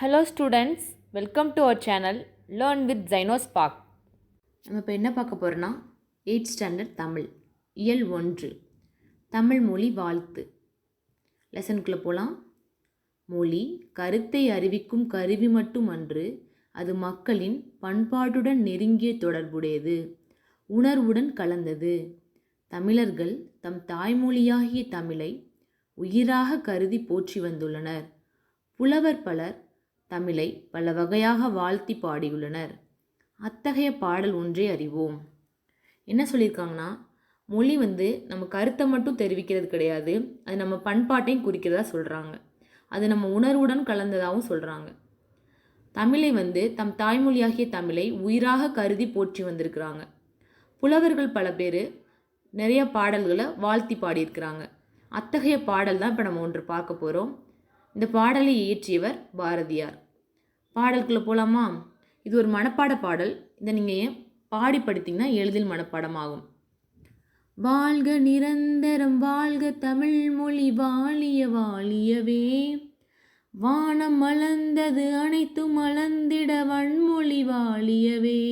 Hello students welcome to our channel learn with Zainos Park நம்ம இப்போ என்ன பார்க்க போகிறோன்னா எயிட் ஸ்டாண்டர்ட் தமிழ் இயல் ஒன்று தமிழ் மொழி வாழ்த்து. லெசனுக்குள்ளே போகலாம் மொழி கருத்தை அறிவிக்கும் கருவி மட்டுமன்று அது மக்களின் பண்பாட்டுடன் நெருங்கிய தொடர்புடையது உணர்வுடன் கலந்தது. தமிழர்கள் தம் தாய்மொழியாகிய தமிழை உயிராக கருதி போற்றி வந்துள்ளனர். புலவர் பலர் தமிழை பல வகையாக வாழ்த்தி பாடியுள்ளனர். அத்தகைய பாடல் ஒன்றை அறிவோம். என்ன சொல்லியிருக்காங்கன்னா மொழி வந்து நம்ம கருத்தை மட்டும் தெரிவிக்கிறது கிடையாது அது நம்ம பண்பாட்டையும் குறிக்கிறதா சொல்கிறாங்க அது நம்ம உணர்வுடன் கலந்ததாகவும் சொல்கிறாங்க தமிழை வந்து தம் தாய்மொழியாகிய தமிழை உயிராக கருதி போற்றி வந்திருக்கிறாங்க. புலவர்கள் பல பேர் நிறைய பாடல்களை வாழ்த்தி பாடியிருக்கிறாங்க. அத்தகைய பாடல் தான் இப்போ நம்ம ஒன்று பார்க்க போகிறோம் இந்த பாடலை இயற்றியவர் பாரதியார். பாடலுக்குள்ளே போகலாமா இது ஒரு மனப்பாட பாடல். இதை நீங்கள் பாடி படித்தீங்கன்னா எளிதில் மனப்பாடமாகும். வாழ்க நிரந்தரம் வாழ்க தமிழ் மொழி வாழிய வாழியவே. வானம் மலர்ந்தது அனைத்தும் மலர்ந்திட வன்மொழி வாழியவே.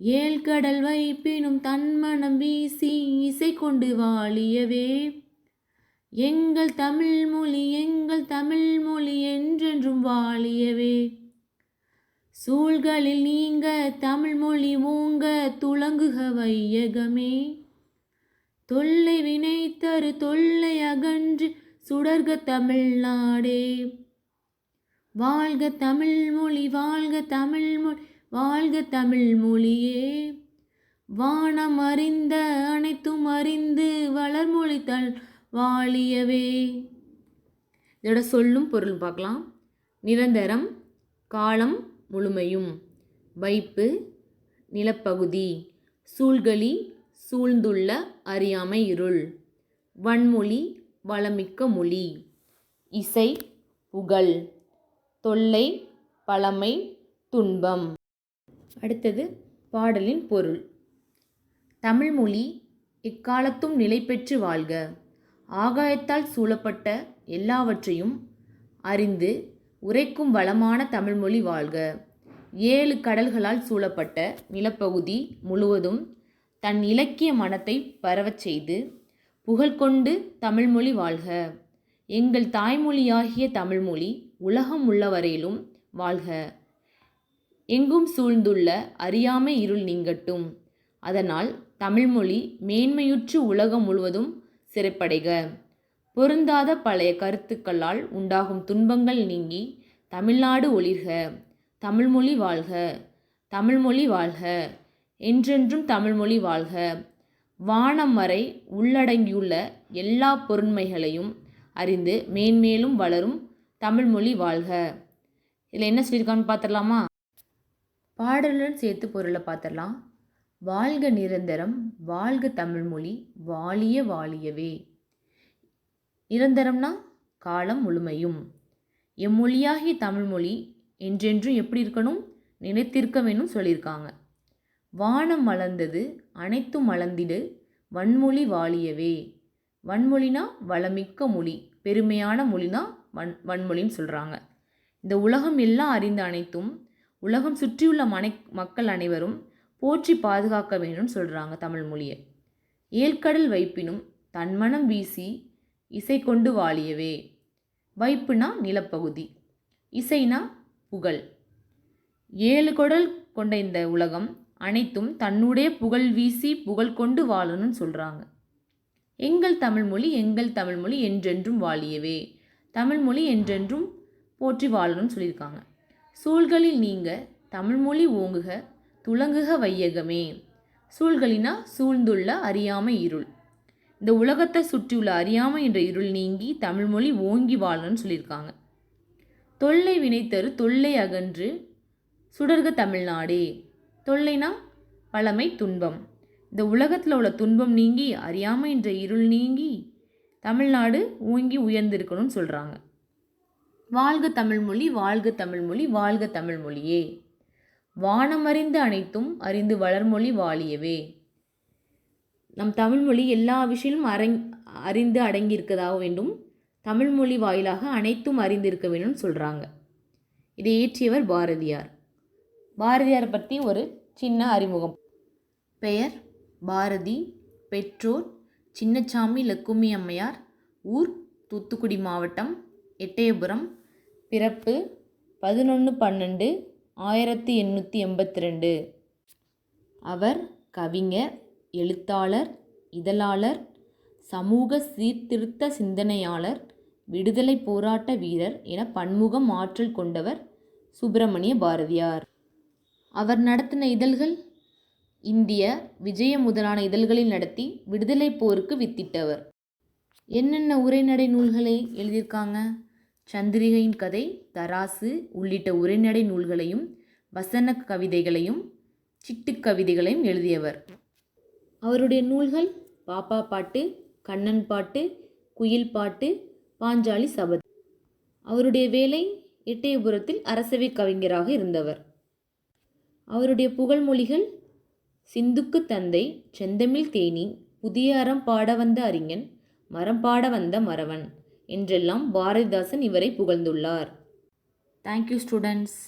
ஏழ்கடல் வைப்பினும் தன்மனம் வீசி இசை கொண்டு வாழியவே. எங்கள் தமிழ் மொழி எங்கள் தமிழ் மொழி என்றென்றும் வாழியவே. சூழ்களில் நீங்க தமிழ் மொழி ஓங்க துளங்குக வையகமே. தொல்லை வினை தரு தொல்லை அகன்று சுடர்க தமிழ்நாடே வாழ்க தமிழ் மொழி வாழ்க தமிழ் மொழி வாழ்க தமிழ் மொழியே. வானம் அறிந்த அனைத்தும் அறிந்து வளர்மொழி தல் வாழியவே. இதோட சொல்லும் பொருள் பார்க்கலாம். நிரந்தரம் காலம் முழுமையும். வைப்பு நிலப்பகுதி. சூழ்களி சூழ்ந்துள்ள அறியாமை இருள். வன்மொழி வளமிக்க மொழி. இசை புகழ். தொல்லை பழமை துன்பம். அடுத்தது பாடலின் பொருள். தமிழ்மொழி எக்காலத்தும் நிலை பெற்று வாழ்க. ஆகாயத்தால் சூழப்பட்ட எல்லாவற்றையும் அறிந்து உரைக்கும் வளமான தமிழ்மொழி வாழ்க. ஏழு கடல்களால் சூழப்பட்ட நிலப்பகுதி முழுவதும் தன் இலக்கிய மனத்தை பரவச் செய்து புகழ்கொண்டு தமிழ்மொழி வாழ்க. எங்கள் தாய்மொழியாகிய தமிழ்மொழி உலகம் உள்ளவரையிலும் வாழ்க. எங்கும் சூழ்ந்துள்ள அறியாமை இருள் நீங்கட்டும். அதனால் தமிழ்மொழி மேன்மையுற்று உலகம் முழுவதும் சிறைப்படைக. பொருந்தாத பழைய கருத்துக்களால் உண்டாகும் துன்பங்கள் நீங்கி தமிழ்நாடு ஒளிர்க. தமிழ்மொழி வாழ்க. தமிழ்மொழி வாழ்க. என்றென்றும் தமிழ்மொழி வாழ்க. வானம் வரை உள்ளடங்கியுள்ள எல்லா பொருண்மைகளையும் அறிந்து மேன்மேலும் வளரும் தமிழ்மொழி வாழ்க. இதில் என்ன சொல்லியிருக்கான்னு பார்த்துடலாமா? பாடலுடன் சேர்த்து பொருளை பார்த்துடலாம். வாழ்க நிரந்தரம் வாழ்க தமிழ்மொழி வாழிய வாழியவே. நிரந்தரம்னா காலம் முழுமையும். எம்மொழியாகிய தமிழ்மொழி என்றென்றும் எப்படி இருக்கணும்? நினைத்திருக்க வேணும் சொல்லியிருக்காங்க. வானம் மலர்ந்தது அனைத்தும் மலர்ந்திடு வன்மொழி வாழியவே. வன்மொழினா வளமிக்க மொழி பெருமையான மொழினா வன் வன்மொழின்னு சொல்கிறாங்க இந்த உலகம் எல்லாம் அறிந்த அனைத்தும் உலகம் சுற்றியுள்ள மனை மக்கள் அனைவரும் போற்றி பாதுகாக்க வேணும்னு சொல்கிறாங்க தமிழ் மொழியை. ஏழ்கடல் வைப்பினும் தன்மனம் வீசி இசை கொண்டு வாழியவே. வைப்புனா நிலப்பகுதி இசைனா புகழ். ஏழு குடல் கொண்ட இந்த உலகம் அனைத்தும் தன்னுடைய புகழ் வீசி புகழ் கொண்டு வாழணும்னு சொல்கிறாங்க எங்கள் தமிழ்மொழி எங்கள் தமிழ்மொழி என்றென்றும் வாழியவே. தமிழ்மொழி என்றென்றும் போற்றி வாழணும்னு சொல்லியிருக்காங்க. சூழ்களில் நீங்கள் தமிழ்மொழி ஓங்குக துலங்குக வையகமே. சூழ்களினா சூழ்ந்துள்ள அறியாமை இருள். இந்த உலகத்தை சுற்றியுள்ள அறியாமை என்ற இருள் நீங்கி தமிழ்மொழி ஓங்கி வாழணும்னு சொல்லியிருக்காங்க. தொல்லை வினைத்தரு தொல்லை அகன்று சுடர்க தமிழ்நாடே. தொல்லைனா பழமை துன்பம். இந்த உலகத்தில் உள்ள துன்பம் நீங்கி அறியாமை என்ற இருள் நீங்கி தமிழ்நாடு ஓங்கி உயர்ந்திருக்கணும்னு சொல்கிறாங்க வாழ்க தமிழ்மொழி வாழ்க தமிழ்மொழி வாழ்க தமிழ்மொழியே வானமறிந்து அனைத்தும் அறிந்து வளர்மொழி வாழியவே. நம் தமிழ்மொழி எல்லா விஷயமும் அரங் அறிந்து அடங்கியிருக்கதாக வேண்டும். தமிழ்மொழி வாயிலாக அனைத்தும் அறிந்திருக்க வேண்டும் சொல்கிறாங்க இதை இயற்றியவர் பாரதியார். பாரதியார் பற்றி ஒரு சின்ன அறிமுகம். பெயர் பாரதி பெற்றோர் சின்னச்சாமி லக்குமி அம்மையார். ஊர் தூத்துக்குடி மாவட்டம் எட்டயபுரம். பிறப்பு பதினொன்று பன்னெண்டு ஆயிரத்தி எண்ணூற்றி எண்பத்தி ரெண்டு அவர் கவிஞர் எழுத்தாளர் இதழாளர் சமூக சீர்திருத்த சிந்தனையாளர் விடுதலை போராட்ட வீரர் என பன்முகம் ஆற்றல் கொண்டவர் சுப்பிரமணிய பாரதியார். அவர் நடத்தின இதழ்கள் இந்திய விஜய முதலான இதழ்களில் நடத்தி விடுதலை போருக்கு வித்திட்டவர். என்னென்ன உரைநடை நூல்களை எழுதியிருக்காங்க? சந்திரிகையின் கதை தராசு உள்ளிட்ட உரைநடை நூல்களையும் வசன கவிதைகளையும் சிட்டுக் கவிதைகளையும் எழுதியவர். அவருடைய நூல்கள் பாப்பா பாட்டு கண்ணன் பாட்டு குயில் பாட்டு பாஞ்சாலி சபதி. அவருடைய வேலை எட்டயபுரத்தில் அரசவை கவிஞராக இருந்தவர். அவருடைய புகழ்மொழிகள் சிந்துக்கு தந்தை செந்தமிழ் தேனி புதிய அறம் பாட வந்த அறிஞன் மரம் பாட வந்த மறவன். என்றெல்லாம் பாரதிதாசன் இவரை புகழ்ந்துள்ளார். Thank you students